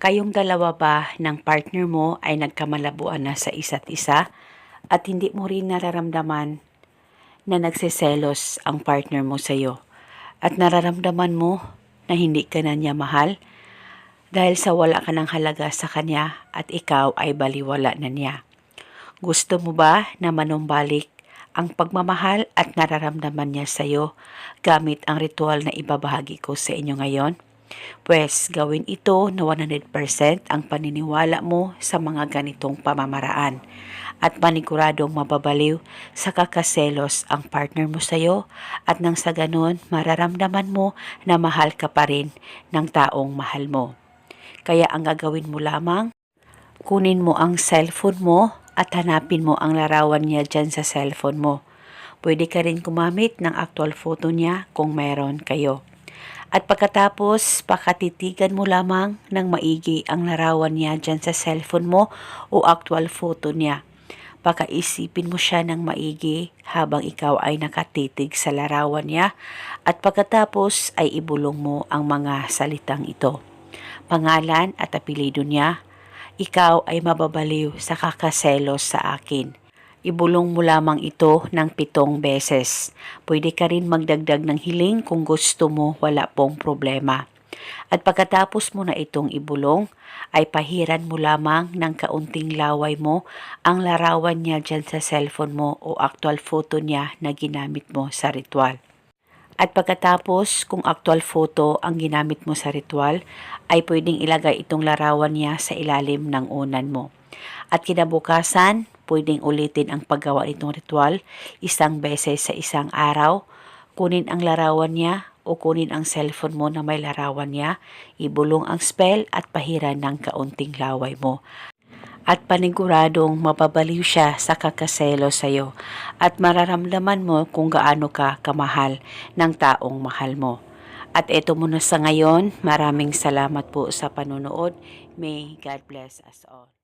Kayong dalawa ba ng partner mo ay nagkamalabuan na sa isa't isa at hindi mo rin nararamdaman na nagseselos ang partner mo sa iyo at nararamdaman mo na hindi ka na niya mahal dahil sa wala ka ng halaga sa kanya at ikaw ay baliwala na niya. Gusto mo ba na manumbalik ang pagmamahal at nararamdaman niya sa iyo gamit ang ritual na ibabahagi ko sa inyo ngayon? Pwes gawin ito na 100% ang paniniwala mo sa mga ganitong pamamaraan at paniguradong mababaliw sa kakaselos ang partner mo sa iyo at nang sa ganun mararamdaman mo na mahal ka pa rin ng taong mahal mo. Kaya ang gagawin mo lamang, kunin mo ang cellphone mo at hanapin mo ang larawan niya dyan sa cellphone mo. Pwede ka rin gumamit ng actual photo niya kung meron kayo. At pagkatapos, pakatitigan mo lamang ng maigi ang larawan niya dyan sa cellphone mo o actual photo niya. Pakaisipin mo siya ng maigi habang ikaw ay nakatitig sa larawan niya at pagkatapos ay ibulong mo ang mga salitang ito. Pangalan at apelido niya, ikaw ay mababaliw sa kakaselos sa akin. Ibulong mo lamang ito ng pitong beses. Pwede ka rin magdagdag ng hiling kung gusto mo wala pong problema. At pagkatapos mo na itong ibulong, ay pahiran mo lamang ng kaunting laway mo ang larawan niya dyan sa cellphone mo o actual photo niya na ginamit mo sa ritual. At pagkatapos, kung actual photo ang ginamit mo sa ritual, ay pwedeng ilagay itong larawan niya sa ilalim ng unan mo. At kinabukasan, pwedeng ulitin ang paggawa nitong ritual isang beses sa isang araw. Kunin ang larawan niya o kunin ang cellphone mo na may larawan niya, ibulong ang spell at pahiran ng kaunting laway mo at paniguradong mababaliw siya sa kakaselo sa iyo at mararamdaman mo kung gaano ka kamahal ng taong mahal mo. At eto muna sa ngayon, maraming salamat po sa panonood. May God bless us all.